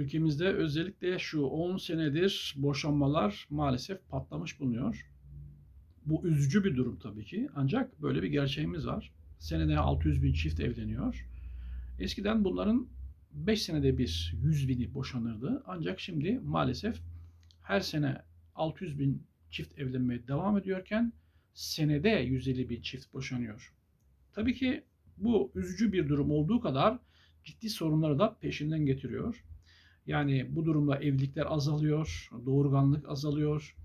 ülkemizde özellikle şu 10 senedir boşanmalar maalesef patlamış bulunuyor. Bu üzücü bir durum tabii ki. Ancak böyle bir gerçeğimiz var. Senede 600 bin çift evleniyor. Eskiden bunların 5 senede bir 100 bini boşanırdı. Ancak şimdi maalesef her sene 600 bin çift evlenmeye devam ediyorken senede 150 bin çift boşanıyor. Tabii ki bu üzücü bir durum olduğu kadar ciddi sorunları da peşinden getiriyor. Yani bu durumda evlilikler azalıyor, doğurganlık azalıyor,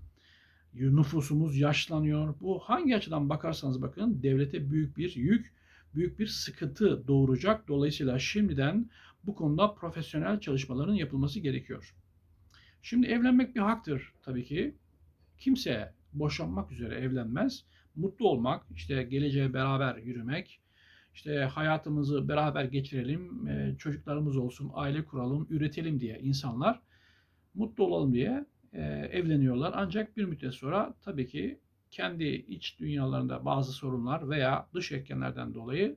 nüfusumuz yaşlanıyor. Bu hangi açıdan bakarsanız bakın devlete büyük bir yük, büyük bir sıkıntı doğuracak. Dolayısıyla şimdiden bu konuda profesyonel çalışmaların yapılması gerekiyor. Şimdi evlenmek bir haktır tabii ki. Kimse boşanmak üzere evlenmez. Mutlu olmak, işte geleceğe beraber yürümek, işte hayatımızı beraber geçirelim, e, çocuklarımız olsun, aile kuralım, üretelim diye insanlar mutlu olalım diye e, evleniyorlar. Ancak bir müddet sonra tabii ki kendi iç dünyalarında bazı sorunlar veya dış etkenlerden dolayı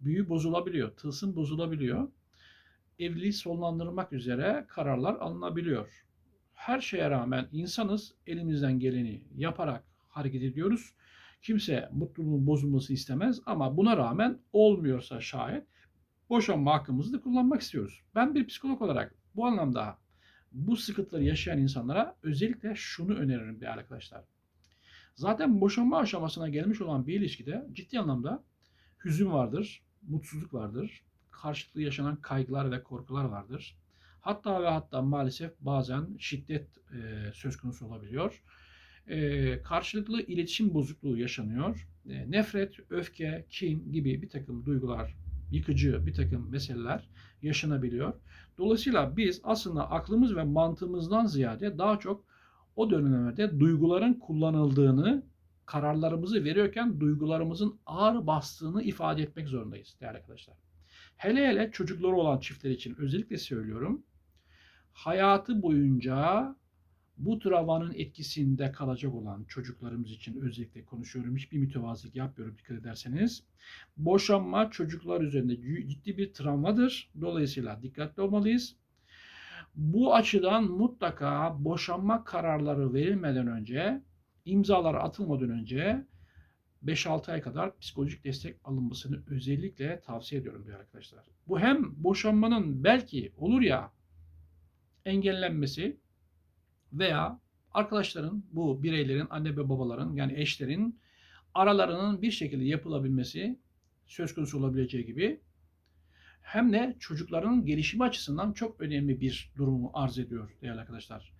büyü bozulabiliyor, tılsım bozulabiliyor. Evliliği sonlandırmak üzere kararlar alınabiliyor. Her şeye rağmen insanız, elimizden geleni yaparak hareket ediyoruz. Kimse mutluluğun bozulması istemez ama buna rağmen olmuyorsa şayet boşanma hakkımızı da kullanmak istiyoruz. Ben bir psikolog olarak bu anlamda bu sıkıntıları yaşayan insanlara özellikle şunu öneririm bir arkadaşlar. Zaten boşanma aşamasına gelmiş olan bir ilişkide ciddi anlamda hüzün vardır, mutsuzluk vardır, karşılıklı yaşanan kaygılar ve korkular vardır. Hatta ve hatta maalesef bazen şiddet e, söz konusu olabiliyor. E, karşılıklı iletişim bozukluğu yaşanıyor. E, nefret, öfke, kin gibi bir takım duygular, yıkıcı bir takım meseleler yaşanabiliyor. Dolayısıyla biz aslında aklımız ve mantığımızdan ziyade daha çok o dönemlerde duyguların kullanıldığını, kararlarımızı veriyorken duygularımızın ağır bastığını ifade etmek zorundayız değerli arkadaşlar. Hele hele çocukları olan çiftler için özellikle söylüyorum. Hayatı boyunca bu travmanın etkisinde kalacak olan çocuklarımız için özellikle konuşuyorum. Hiçbir mütevazılık yapmıyorum dikkat ederseniz. Boşanma çocuklar üzerinde ciddi bir travmadır. Dolayısıyla dikkatli olmalıyız. Bu açıdan mutlaka boşanma kararları verilmeden önce, imzalar atılmadan önce 5-6 ay kadar psikolojik destek alınmasını özellikle tavsiye ediyorum diyor arkadaşlar. Bu hem boşanmanın belki olur ya engellenmesi veya arkadaşların, bu bireylerin, anne ve babaların yani eşlerin aralarının bir şekilde yapılabilmesi söz konusu olabileceği gibi hem de çocukların gelişimi açısından çok önemli bir durumu arz ediyor değerli arkadaşlar.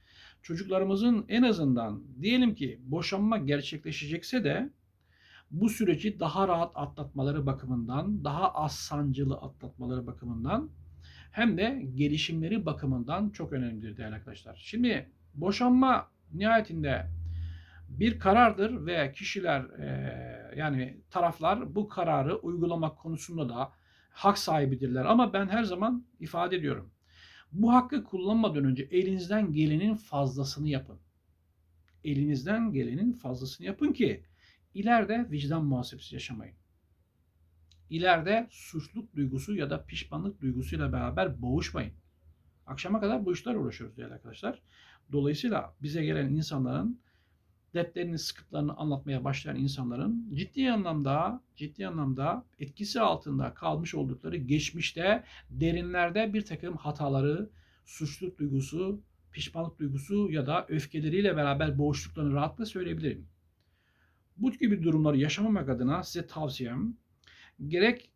Çocuklarımızın en azından diyelim ki boşanma gerçekleşecekse de bu süreci daha rahat atlatmaları bakımından, daha az sancılı atlatmaları bakımından hem de gelişimleri bakımından çok önemlidir değerli arkadaşlar. Şimdi boşanma nihayetinde bir karardır ve kişiler e, yani taraflar bu kararı uygulamak konusunda da hak sahibidirler. Ama ben her zaman ifade ediyorum. Bu hakkı kullanmadan önce elinizden gelenin fazlasını yapın. Elinizden gelenin fazlasını yapın ki ileride vicdan muhasebesi yaşamayın. İleride suçluluk duygusu ya da pişmanlık duygusuyla beraber boğuşmayın. Akşama kadar bu işler uğraşıyoruz değerli arkadaşlar. Dolayısıyla bize gelen insanların dertlerini, sıkıntılarını anlatmaya başlayan insanların ciddi anlamda ciddi anlamda etkisi altında kalmış oldukları geçmişte derinlerde bir takım hataları, suçluluk duygusu, pişmanlık duygusu ya da öfkeleriyle beraber boğuştuklarını rahatlıkla söyleyebilirim. Bu gibi durumları yaşamamak adına size tavsiyem gerek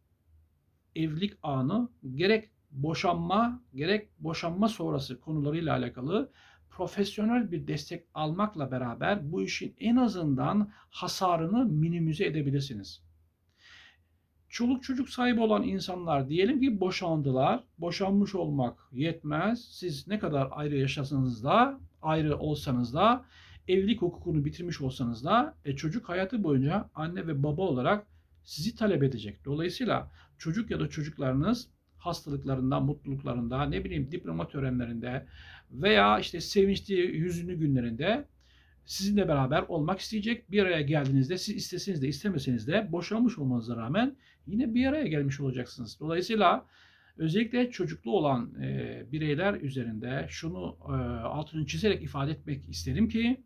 evlilik anı, gerek boşanma, gerek boşanma sonrası konularıyla alakalı profesyonel bir destek almakla beraber bu işin en azından hasarını minimize edebilirsiniz. Çoluk çocuk sahibi olan insanlar diyelim ki boşandılar. Boşanmış olmak yetmez. Siz ne kadar ayrı yaşasanız da, ayrı olsanız da, evlilik hukukunu bitirmiş olsanız da e, çocuk hayatı boyunca anne ve baba olarak sizi talep edecek. Dolayısıyla çocuk ya da çocuklarınız hastalıklarında, mutluluklarında, ne bileyim diploma törenlerinde veya işte sevinçli, hüzünlü günlerinde sizinle beraber olmak isteyecek. Bir araya geldiğinizde siz isteseniz de istemeseniz de boşanmış olmanıza rağmen yine bir araya gelmiş olacaksınız. Dolayısıyla Özellikle çocuklu olan e, bireyler üzerinde şunu e, altını çizerek ifade etmek isterim ki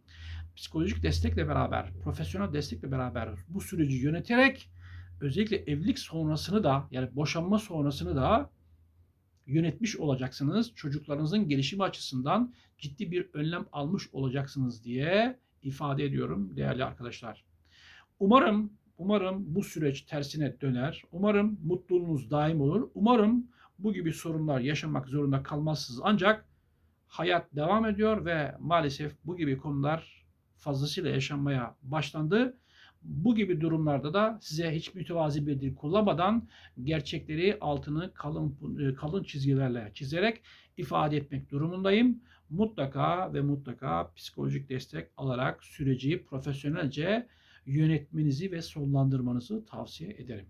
psikolojik destekle beraber, profesyonel destekle beraber bu süreci yöneterek özellikle evlilik sonrasını da yani boşanma sonrasını da yönetmiş olacaksınız. Çocuklarınızın gelişimi açısından ciddi bir önlem almış olacaksınız diye ifade ediyorum değerli arkadaşlar. Umarım umarım bu süreç tersine döner. Umarım mutluluğunuz daim olur. Umarım bu gibi sorunlar yaşamak zorunda kalmazsınız. Ancak hayat devam ediyor ve maalesef bu gibi konular fazlasıyla yaşanmaya başlandı. Bu gibi durumlarda da size hiç mütevazi bir dil kullanmadan gerçekleri altını kalın kalın çizgilerle çizerek ifade etmek durumundayım. Mutlaka ve mutlaka psikolojik destek alarak süreci profesyonelce yönetmenizi ve sonlandırmanızı tavsiye ederim.